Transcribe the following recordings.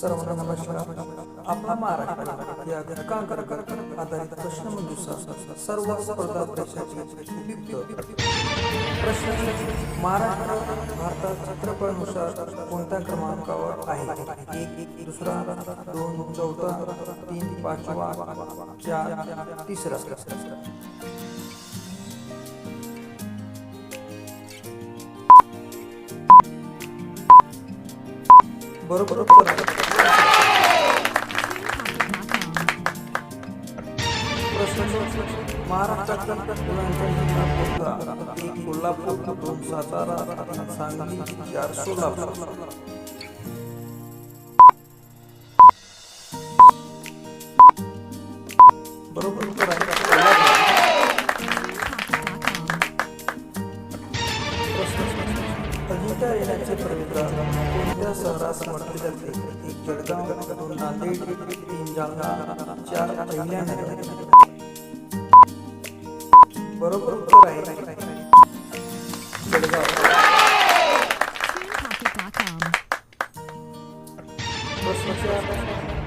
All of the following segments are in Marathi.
सर्वांना नमस्कार आपला महाराष्ट्र या घटकांकर आधारित प्रश्नमंजुषा सर्व स्पर्धा परीक्षाची उपयुक्त प्रश्न महाराष्ट्र भारतात चित्रपटानुसार कोणत्या क्रमांकावर आहे? एक दुसरा दोन चौथा तीन पाचवा चार तिसरा. बरोबर कोल्हापूर दोन सातारा सांगली चार सोलापूर. बरोबर. अजिंठा येण्याचे पवित्र कोणत्या शहरास म्हटले जाते एक जळगाव दोन नांदेड तीन जालना चार अहिल्यानगर बरोबर उत्तर आहे. जळगाव.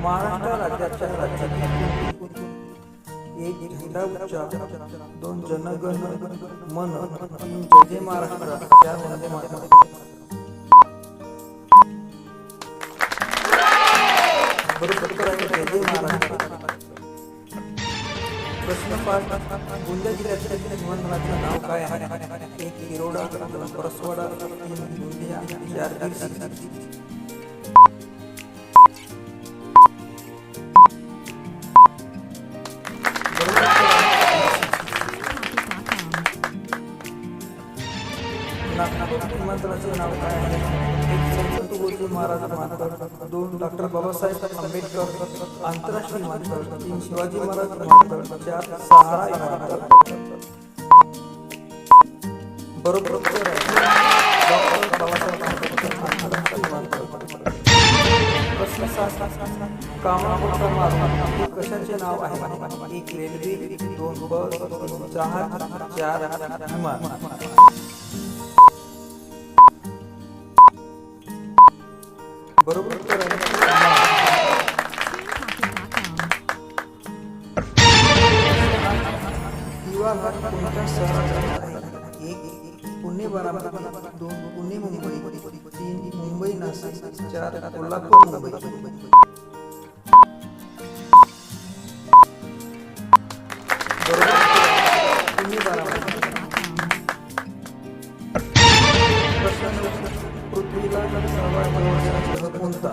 महाराष्ट्र राज्याच्या राज्यात एक झेंडा उच्चार दोन जनगण मन. तीन जय जय महाराष्ट्र. चार वंदे मातरम जय जय महाराष्ट्र. प्रश्न पाच. गोंदिया जिल्ह्यातील विमानतळाचे नाव काय आहे? एक किरोडा परसवाडा तीन गोंदिया चार विमानतळाचे नाव काय आहे? एक संत गोजी महाराज विमानतळ दोन डॉक्टर बाबासाहेब आंबेडकर आंतरराष्ट्रीय विमानतळ तीन शिवाजी महाराज विमानतळ चार सहारा विमानतळ बरोबर उत्तर डॉक्टर बाबासाहेब आंबेडकर आंतरराष्ट्रीय विमानतळ प्रश्न कामापुरता मार्ग कशाचे नाव आहे? एक रेल्वे दोन बस तीन जहाज चार विमान. बरोबर उत्तर आहे. दिवा घाट कोणत्या शहरात आहे? एक पुणे बारामती दोन पुणे मुंबई. तीन मुंबई नाशिक. चार कोल्हापूर मुंबई.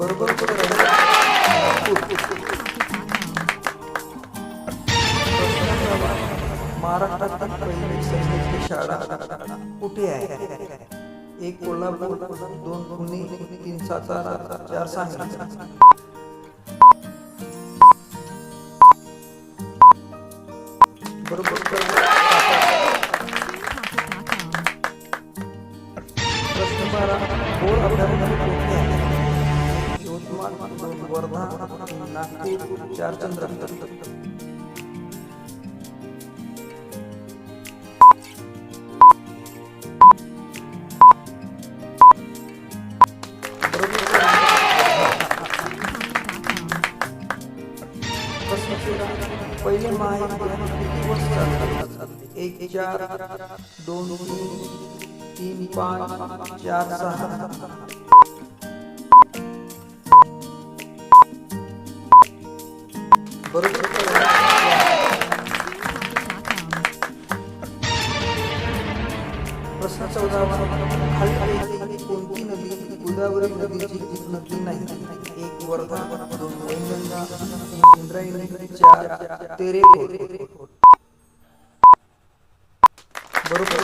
बरोबर उत्तर महाराष्ट्रातील पहिली सैनिकी शाळा कुठे आहे? एक कोल्हापूर दोन पुणे तीन सातारा चार सांगली बरोबर. प्रश्न बारा बोर अभ्यास कुठे आहे यवतमाळ दोन वर्धा तीन नागपूर चार चंद्रपूर बरोबर उत्तर आहे. प्रश्न तेरा. पहिले महायुद्ध किती वर्ष चाललं एक चार दोन तीन तीन पाच चार सहा बरोबर. कोणती नदी गोदावरी नदीची नदी नाही एक वर्धा दोन वैनगंगा इंद्रायणी चार बरोबर